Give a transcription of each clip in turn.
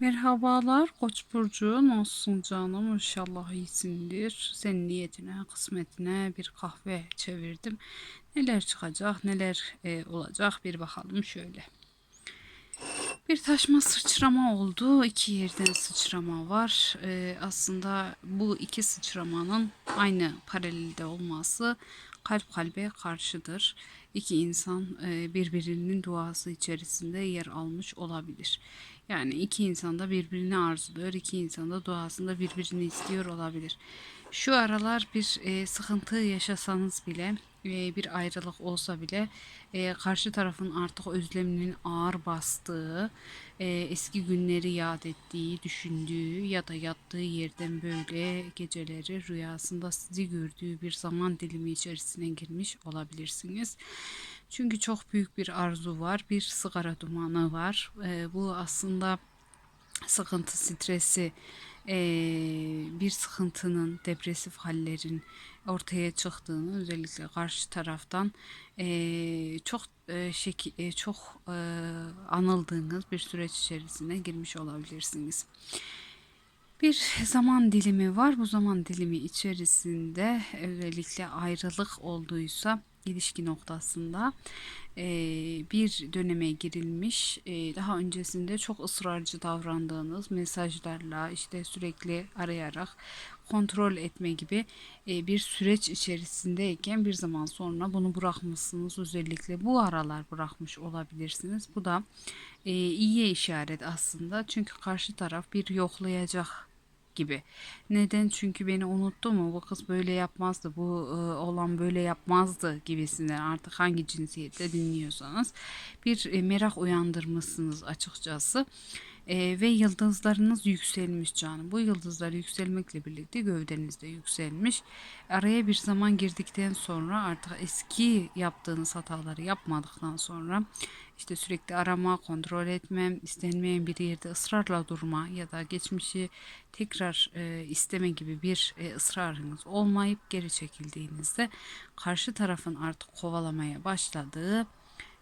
Merhabalar Koç burcu nasılsın canım. İnşallah iyisindir. Senin niyetine kısmetine bir kahve çevirdim. Neler çıkacak neler e, olacak bir bakalım şöyle. Bir taşma sıçrama oldu. İki yerden sıçrama var. E, aslında bu iki sıçramanın aynı paralelde olması kalp kalbe karşıdır İki insan e, birbirinin duası içerisinde yer almış olabilir. Yani iki insan da birbirini arzuluyor, iki insan da duasında birbirini istiyor olabilir. Şu aralar bir e, sıkıntı yaşasanız bile, bir ayrılık olsa bile e, karşı tarafın artık özleminin ağır bastığı, e, eski günleri yad ettiği, düşündüğü ya da yattığı yerden böyle geceleri rüyasında sizi gördüğü bir zaman dilimi içerisine girmiş olabilirsiniz. Çünkü çok büyük bir arzu var, bir sigara dumanı var. E, bu aslında sıkıntı, stresi, e, bir sıkıntının, depresif hallerin ortaya çıktığını özellikle karşı taraftan e, çok e, şeki, e, çok e, anıldığınız bir süreç içerisine girmiş olabilirsiniz. Bir zaman dilimi var. Bu zaman dilimi içerisinde özellikle ayrılık olduysa ilişki noktasında e, bir döneme girilmiş. E, daha öncesinde çok ısrarcı davrandığınız mesajlarla işte sürekli arayarak kontrol etme gibi e, bir süreç içerisindeyken bir zaman sonra bunu bırakmışsınız. Özellikle bu aralar bırakmış olabilirsiniz. Bu da e, iyiye işaret aslında. Çünkü karşı taraf bir yoklayacak gibi. Neden? Çünkü beni unuttu mu? Bu kız böyle yapmazdı. Bu e, olan böyle yapmazdı gibisinden artık hangi cinsiyette dinliyorsanız bir e, merak uyandırmışsınız açıkçası. E, ve yıldızlarınız yükselmiş canım. Bu yıldızlar yükselmekle birlikte gövdeniz de yükselmiş. Araya bir zaman girdikten sonra artık eski yaptığınız hataları yapmadıktan sonra işte sürekli arama, kontrol etmem, istenmeyen bir yerde ısrarla durma ya da geçmişi tekrar e, isteme gibi bir e, ısrarınız olmayıp geri çekildiğinizde karşı tarafın artık kovalamaya başladığı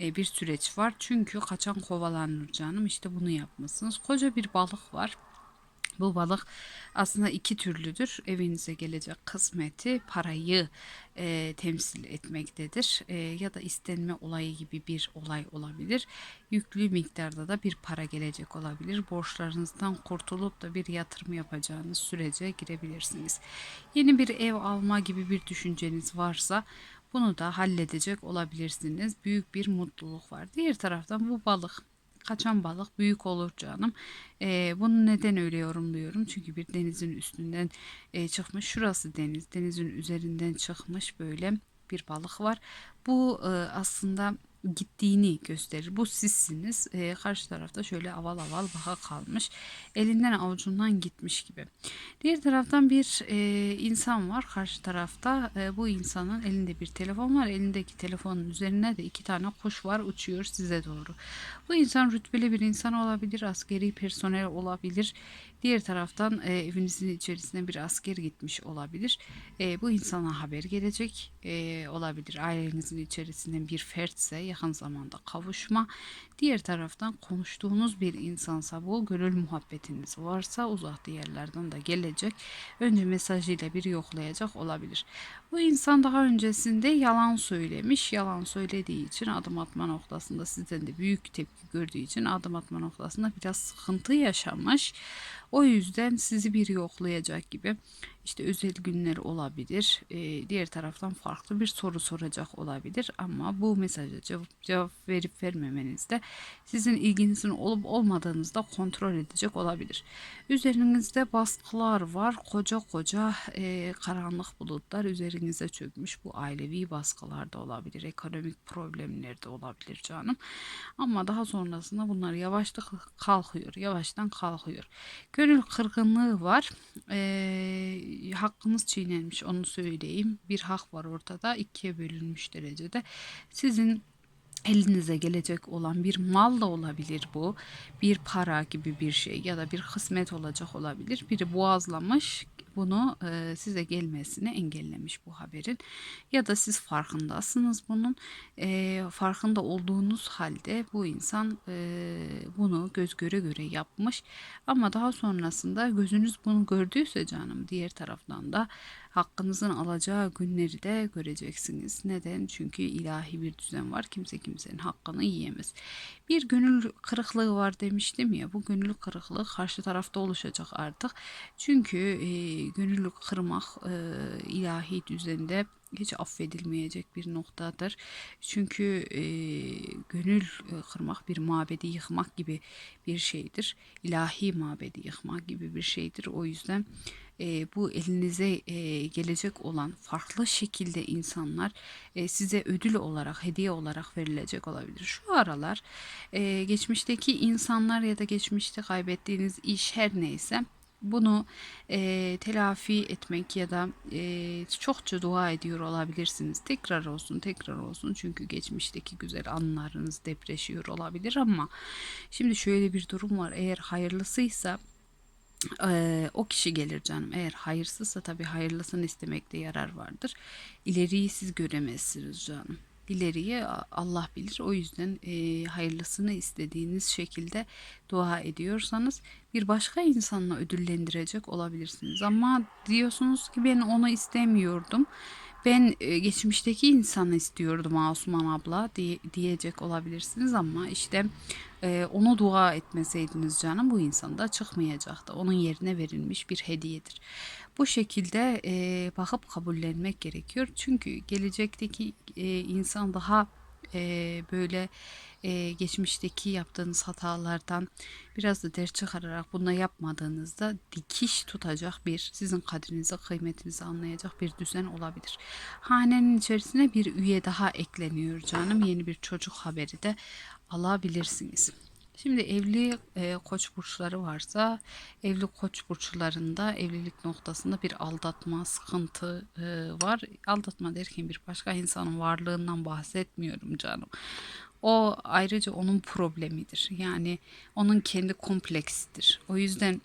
bir süreç var. Çünkü kaçan kovalanır canım. İşte bunu yapmışsınız. Koca bir balık var. Bu balık aslında iki türlüdür. Evinize gelecek kısmeti parayı e, temsil etmektedir. E, ya da istenme olayı gibi bir olay olabilir. Yüklü miktarda da bir para gelecek olabilir. Borçlarınızdan kurtulup da bir yatırım yapacağınız sürece girebilirsiniz. Yeni bir ev alma gibi bir düşünceniz varsa bunu da halledecek olabilirsiniz. Büyük bir mutluluk var. Diğer taraftan bu balık kaçan balık büyük olur canım. E, bunu neden öyle yorumluyorum? Çünkü bir denizin üstünden e, çıkmış. Şurası deniz. Denizin üzerinden çıkmış böyle bir balık var. Bu e, aslında gittiğini gösterir. Bu sizsiniz. E, karşı tarafta şöyle aval aval baka kalmış. Elinden avucundan gitmiş gibi. Diğer taraftan bir e, insan var. Karşı tarafta e, bu insanın elinde bir telefon var. Elindeki telefonun üzerine de iki tane kuş var. Uçuyor size doğru. Bu insan rütbeli bir insan olabilir. Askeri personel olabilir. Diğer taraftan e, evinizin içerisine bir asker gitmiş olabilir. E, bu insana haber gelecek e, olabilir. Ailenizin içerisinden bir fertse yakın zamanda kavuşma. Diğer taraftan konuştuğunuz bir insansa bu gönül muhabbetiniz varsa uzak yerlerden de gelecek. Önce mesajıyla bir yoklayacak olabilir. Bu insan daha öncesinde yalan söylemiş. Yalan söylediği için adım atma noktasında sizden de büyük tepki gördüğü için adım atma noktasında biraz sıkıntı yaşamış. O yüzden sizi bir yoklayacak gibi işte özel günler olabilir. E, diğer taraftan farklı bir soru soracak olabilir ama bu mesaja cevap, cevap verip vermemenizde sizin ilginizin olup olmadığınızı da kontrol edecek olabilir. Üzerinizde baskılar var. Koca koca e, karanlık bulutlar üzerinize çökmüş. Bu ailevi baskılar da olabilir. Ekonomik problemler de olabilir canım. Ama daha sonrasında bunlar yavaştan kalkıyor. Yavaştan kalkıyor. Gönül kırgınlığı var. E, hakkınız çiğnenmiş onu söyleyeyim. Bir hak var ortada. ikiye bölünmüş derecede. Sizin elinize gelecek olan bir mal da olabilir bu. Bir para gibi bir şey ya da bir kısmet olacak olabilir. Biri boğazlamış bunu e, size gelmesini engellemiş bu haberin. Ya da siz farkındasınız bunun. E, farkında olduğunuz halde bu insan e, bunu göz göre göre yapmış. Ama daha sonrasında gözünüz bunu gördüyse canım diğer taraftan da hakkınızın alacağı günleri de göreceksiniz. Neden? Çünkü ilahi bir düzen var. Kimse kimsenin hakkını yiyemez. Bir gönül kırıklığı var demiştim ya. Bu gönül kırıklığı karşı tarafta oluşacak artık. Çünkü e, gönül kırmak e, ilahi düzende hiç affedilmeyecek bir noktadır. Çünkü e, gönül e, kırmak bir mabedi yıkmak gibi bir şeydir. İlahi mabedi yıkmak gibi bir şeydir. O yüzden e, bu elinize e, gelecek olan farklı şekilde insanlar e, size ödül olarak, hediye olarak verilecek olabilir. Şu aralar e, geçmişteki insanlar ya da geçmişte kaybettiğiniz iş her neyse bunu e, telafi etmek ya da e, çokça dua ediyor olabilirsiniz. Tekrar olsun, tekrar olsun. Çünkü geçmişteki güzel anlarınız depreşiyor olabilir ama şimdi şöyle bir durum var. Eğer hayırlısıysa Eee, o kişi gelir canım. Eğer hayırsızsa tabii hayırlısını istemekte yarar vardır. İleriyi siz göremezsiniz canım. İleriyi Allah bilir. O yüzden eee, hayırlısını istediğiniz şekilde dua ediyorsanız bir başka insanla ödüllendirecek olabilirsiniz. Ama diyorsunuz ki ben onu istemiyordum. Ben e, geçmişteki insanı istiyordum Asuman abla diye, diyecek olabilirsiniz ama işte e, onu dua etmeseydiniz canım bu insan da çıkmayacaktı. Onun yerine verilmiş bir hediyedir. Bu şekilde e, bakıp kabullenmek gerekiyor. Çünkü gelecekteki e, insan daha e, böyle e, geçmişteki yaptığınız hatalardan biraz da ders çıkararak bunu yapmadığınızda dikiş tutacak bir sizin kadrinizi kıymetinizi anlayacak bir düzen olabilir. Hanenin içerisine bir üye daha ekleniyor canım yeni bir çocuk haberi de alabilirsiniz. Şimdi evli e, koç burçları varsa evli koç burçlarında evlilik noktasında bir aldatma sıkıntı e, var. Aldatma derken bir başka insanın varlığından bahsetmiyorum canım. O ayrıca onun problemidir. Yani onun kendi kompleksidir. O yüzden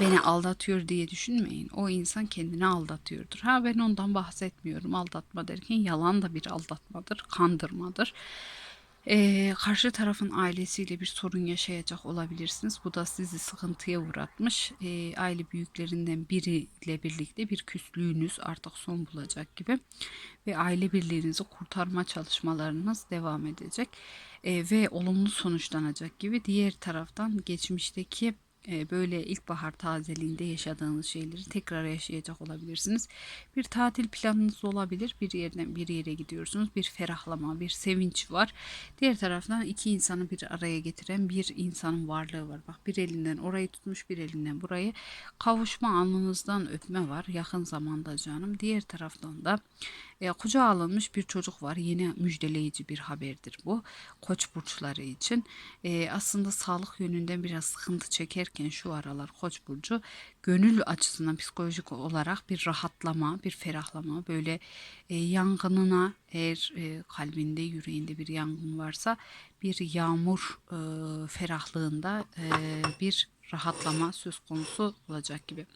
beni aldatıyor diye düşünmeyin. O insan kendini aldatıyordur. Ha ben ondan bahsetmiyorum. Aldatma derken yalan da bir aldatmadır, kandırmadır. Ee, karşı tarafın ailesiyle bir sorun yaşayacak olabilirsiniz. Bu da sizi sıkıntıya uğratmış. Ee, aile büyüklerinden biriyle birlikte bir küslüğünüz artık son bulacak gibi ve aile birliğinizi kurtarma çalışmalarınız devam edecek ee, ve olumlu sonuçlanacak gibi. Diğer taraftan geçmişteki böyle ilkbahar tazeliğinde yaşadığınız şeyleri tekrar yaşayacak olabilirsiniz. Bir tatil planınız olabilir. Bir yerden bir yere gidiyorsunuz. Bir ferahlama, bir sevinç var. Diğer taraftan iki insanı bir araya getiren bir insanın varlığı var. Bak bir elinden orayı tutmuş, bir elinden burayı. Kavuşma alnınızdan öpme var. Yakın zamanda canım. Diğer taraftan da e, kucağa alınmış bir çocuk var. Yine müjdeleyici bir haberdir bu. Koç burçları için. E, aslında sağlık yönünden biraz sıkıntı çekerken şu aralar Koç burcu gönül açısından psikolojik olarak bir rahatlama, bir ferahlama, böyle e, yangınına eğer e, kalbinde, yüreğinde bir yangın varsa bir yağmur e, ferahlığında e, bir rahatlama söz konusu olacak gibi.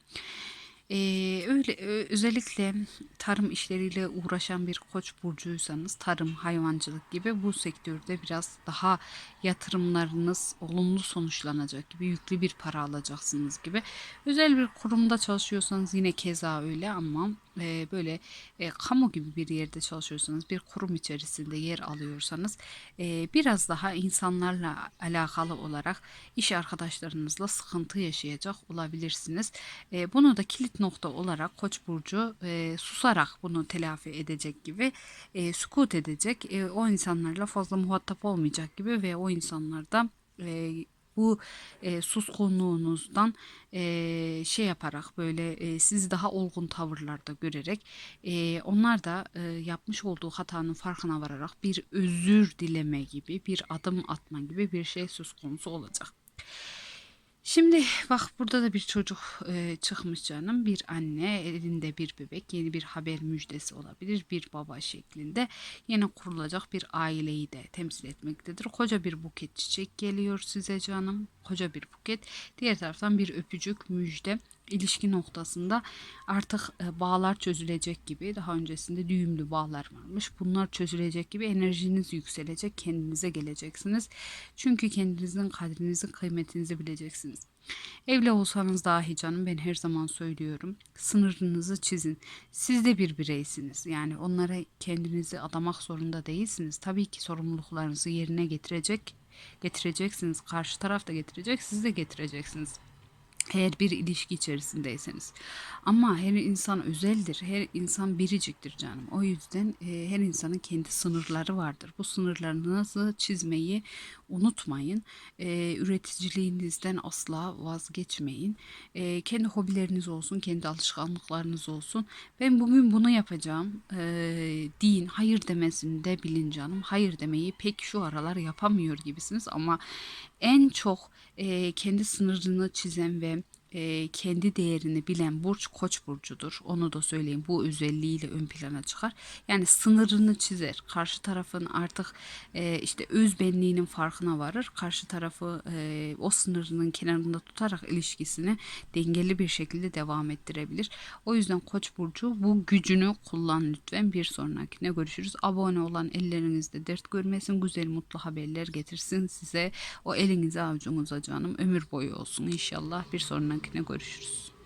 Ee, öyle özellikle tarım işleriyle uğraşan bir koç burcuysanız tarım, hayvancılık gibi bu sektörde biraz daha yatırımlarınız olumlu sonuçlanacak gibi yüklü bir para alacaksınız gibi. Özel bir kurumda çalışıyorsanız yine keza öyle ama e, böyle e, kamu gibi bir yerde çalışıyorsanız bir kurum içerisinde yer alıyorsanız e, biraz daha insanlarla alakalı olarak iş arkadaşlarınızla sıkıntı yaşayacak olabilirsiniz. E, bunu da kilit nokta olarak Koç burcu e, susarak bunu telafi edecek gibi e, sukut edecek. E, o insanlarla fazla muhatap olmayacak gibi ve o insanlarda e, bu e, suskunluğunuzdan e, şey yaparak böyle e, sizi daha olgun tavırlarda görerek e, onlar da e, yapmış olduğu hatanın farkına vararak bir özür dileme gibi bir adım atma gibi bir şey söz konusu olacak. Şimdi bak burada da bir çocuk e, çıkmış canım. Bir anne elinde bir bebek yeni bir haber müjdesi olabilir. Bir baba şeklinde yeni kurulacak bir aileyi de temsil etmektedir. Koca bir buket çiçek geliyor size canım. Koca bir buket. Diğer taraftan bir öpücük müjde ilişki noktasında artık e, bağlar çözülecek gibi daha öncesinde düğümlü bağlar varmış. Bunlar çözülecek gibi enerjiniz yükselecek, kendinize geleceksiniz. Çünkü kendinizin kadrinizi, kıymetinizi bileceksiniz. Evli olsanız dahi canım ben her zaman söylüyorum. Sınırınızı çizin. Siz de bir bireysiniz. Yani onlara kendinizi adamak zorunda değilsiniz. Tabii ki sorumluluklarınızı yerine getirecek getireceksiniz. Karşı taraf da getirecek, siz de getireceksiniz. Eğer bir ilişki içerisindeyseniz. Ama her insan özeldir. Her insan biriciktir canım. O yüzden e, her insanın kendi sınırları vardır. Bu sınırlarınızı çizmeyi unutmayın. E, üreticiliğinizden asla vazgeçmeyin. E, kendi hobileriniz olsun, kendi alışkanlıklarınız olsun. Ben bugün bunu yapacağım. E, deyin, hayır demesini de bilin canım. Hayır demeyi pek şu aralar yapamıyor gibisiniz ama en çok e, kendi sınırını çizen ve e, kendi değerini bilen burç koç burcudur. Onu da söyleyeyim. Bu özelliğiyle ön plana çıkar. Yani sınırını çizer. Karşı tarafın artık e, işte öz benliğinin farkına varır. Karşı tarafı e, o sınırının kenarında tutarak ilişkisini dengeli bir şekilde devam ettirebilir. O yüzden koç burcu bu gücünü kullan lütfen. Bir sonrakine görüşürüz. Abone olan ellerinizde dert görmesin. Güzel mutlu haberler getirsin size. O elinize avucunuza canım ömür boyu olsun inşallah. Bir sonrakine görüşürüz.